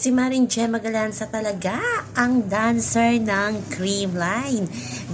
Si Maring Gemma Galanza talaga ang dancer ng Creamline.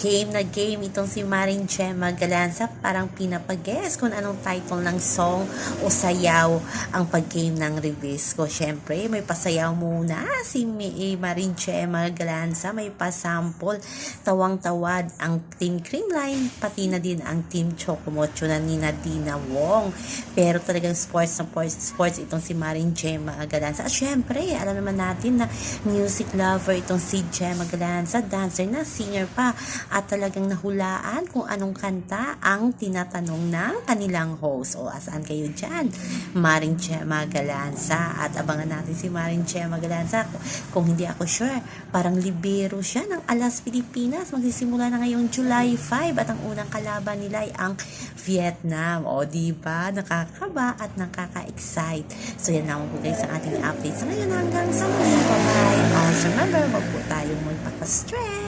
Game na game itong si Maring Gemma Galanza parang pinapag-guess kung anong title ng song o sayaw ang pag-game ng Ribisco. Siyempre, may pasayaw muna si Mi- Maring Gemma Galanza, may pasample. Tawang-tawad ang Team Creamline, pati na din ang Team Chocomocho na ni Nadina Wong. Pero talagang sports na sports, sports itong si Maring Gemma Galanza. At syempre, alam naman natin na music lover itong si Gemma Galanza, dancer na, singer pa. At talagang nahulaan kung anong kanta ang tinatanong ng kanilang host. O asaan kayo dyan? Maring Gemma Galanza. At abangan natin si Maring Gemma Galanza. Kung hindi ako sure, parang libero siya ng Alas Pilipinas. Magsisimula na ngayong July 5 at ang unang kalaban nila ay ang Vietnam. O, di ba? Nakakaba at nakaka-excite. So, yan naman po guys ang ating update sa ngayon hanggang sa muli. Bye-bye. Also, remember, wag po tayong magpaka-stress.